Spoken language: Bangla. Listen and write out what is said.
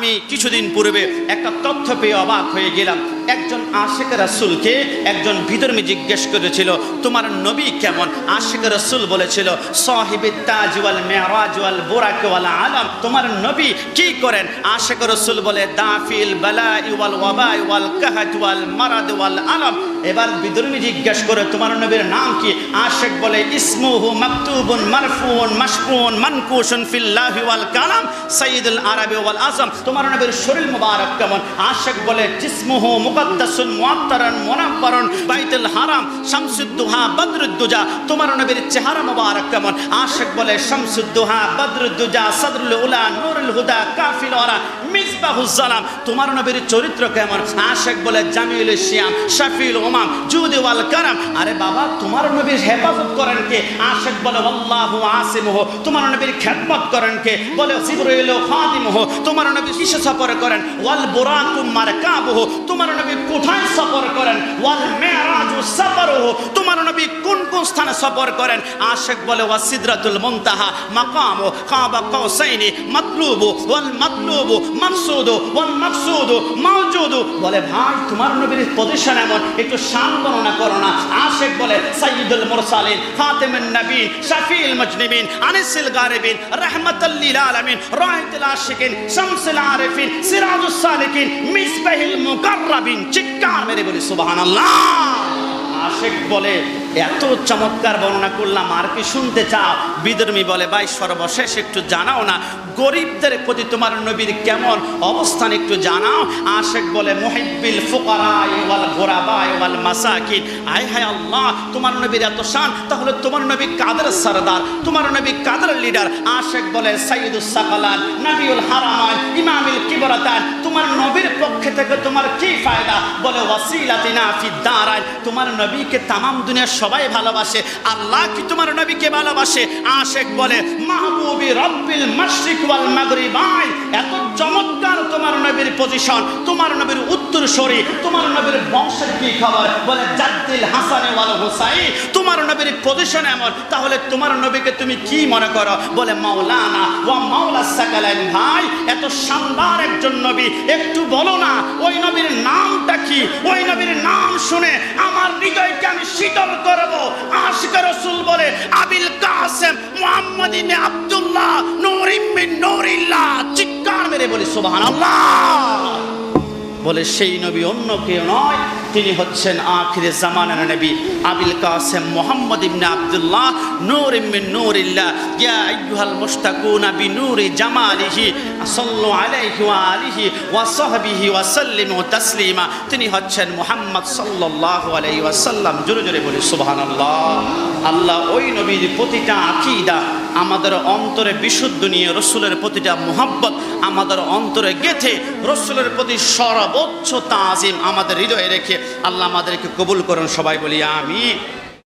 আমি কিছুদিন পূর্বে একটা তথ্য পেয়ে অবাক হয়ে গেলাম। একজন আশেখ রাসুলকে একজন বিধর্মী জিজ্ঞেস করেছিল, তোমার নবী কেমন? আশেখ রাসুল বলেছিল, সাহিবে তাজ ওয়াল মেরাজ ওয়াল বোরাক ওয়াল আলম, তোমার নবী কি করেন? আশেখ রাসুল বলে, দাফিল বালা ওয়াল ওয়াবা ওয়াল কাহাত ওয়াল মারাদ ওয়াল আলম। এবার জিজ্ঞেস করে, তোমার নবীর নাম কি? আশেখ বলে, ইসমুহু মাকতুবুন মারফুন মাশফুন ওয়াল কালাম সাইয়্যিদুল আরবি ওয়াল আজম। তোমার নবীর শরীর মুবারক কেমন? আশেখ বলে, জিসমুহু মুকদ্দাসুন মুআত্তারান মুনাব্বারুন, বাইতুল হারাম, শামসুদ্দুহা, বদরুদ্দুজা, তোমার নবীর চেহারা মোবারক কেমন? আশেখ বলে, শামসুদ্দুহা, বদরুদ্দুজা সদরুল উলা নুরুল হুদা কাফিল ওয়ারা মিসবাহুজ তোমার নবীর চরিত্র কেমন আশেখ বলে জামিউল শিয়াম শাফিউল উমাম জুদ কারাম। আরে বাবা, তোমার নবীর হেফাজত করেন কে? আশেখ বলে আল্লাহু আসিমুহ। তোমার নবীর খেদমত করেন কে? বলে জিবরাইল খাদিমুহ। তোমার নবী কিসে সফর করেন? ওয়াল বুরাকুম মারকাবুহ। তোমার নবী কোথায় সফর করেন? ওয়াল মেরাজু সফরুহ। তোমার নবী কোন কোন স্থানে সফর করেন? আশেখ বলে, ওয়া সিদরাতুল মুনতাহা মাকামু কাবা কাউসাইনি মাতলুবু। ওয়াল মাতলুবু মাকসুদু, ওয়াল মাকসুদু, মাওজুদু। বলে, ভাই, তোমার নবীর পজিশন এমন, একটু শান বর্ণনা করো না। আশেখ বলে, সাইয়্যিদুল মুরসালিন খাতেমুন নবীন শাফিউল মুজনিবিন, আনিসুল গারিবিন, রাহমাতাল লিল আলামিন আশিকিন, শামসুল আরিফিন, সিরাজুস মিসবাহিল মুকাররাবিন। চিৎকার মেরে বলি, সুবহানাল্লাহ! আশেক বলে এত চমৎকার বর্ণনা করলাম, আর কি শুনতে চাও? বিধর্মী বলে, ভাই, সর্বশেষ একটু জানাও না। গরিবদের প্রতি তোমার নবীর কেমন অবস্থান একটু জানাও। আশেক বলে, মুহিব্বিল ফুকারাই ওয়াল গোরাবাই ওয়াল আয় হায় আল্লাহ, তোমার নবীর এত শান। তাহলে তোমার নবী কাদের সরদার? তোমার নবী কাদের লিডার? আশেক বলে, সাইয়্যিদুস সাকালান, নবিউল হারামান ইমামুল কিবরাতান। তোমার নবীর পক্ষে থেকে তোমার কি ফায়দা? বলে, ওয়াসিলাতিনা ফিদ দারাইন। তোমার নবীকে তামাম দুনিয়ার সবাই ভালোবাসে। আল্লাহ কি তোমার নবীকে ভালোবাসে? আশেক বলে, মাহবুবি রব্বিল মাশরিক ওয়াল মাগরিবাই। এত চমৎকার তোমার নবীর পজিশন তোমার নবীর উত্তর সরি তোমার নবীর বংশের কি খবর? বলে, জাদ্দিল হাসান ওয়াল হুসাইন। তোমার নবীর পজিশন এমন, তাহলে তোমার নবীকে তুমি কি মনে করো? বলে, মাওলানা ওয়া মাওলা সাকালাইন ভাই। এত শানদার একজন নবী, একটু বলো না, ওই নবীর নামটা কি? ওই নবীর নাম শুনে আমার হৃদয়কে আমি আব্দুল্লাহ, নূরিম মিন নূরিল্লাহ চিৎকার মেরে বলি বলে, সেই নবী অন্য কেউ নয়, তিনি হচ্ছেন আখিরে জামানার নবী আবিল কাসেম মোহাম্মদ ইবনে আব্দুল্লাহ নূর মিন নূরিল্লাহ। ইয়া আইয়ুহাল মুশতাকুনা বিনূরি জামালিহি, সাল্লু আলাইহি ওয়া আলিহি ওয়া সাহবিহি ওয়া সাল্লিমু তাসলিমা। তিনি হচ্ছেন মুহাম্মদ সাল্লাল্লাহু আলাইহি ওয়াসাল্লাম জোরে জোরে বলি, সুবহানাল্লাহ! আল্লাহ ওই নবীর প্রতিটা আকীদা আমাদের অন্তরে বিশুদ্ধ নিয়ে রসুলের প্রতি যা মোহাব্বত, আমাদের অন্তরে গেথে রসুলের প্রতি সর্বোচ্চ তাজিম আমাদের হৃদয়ে রেখে আল্লাহ আমাদেরকে কবুল করুন। সবাই বলি আমি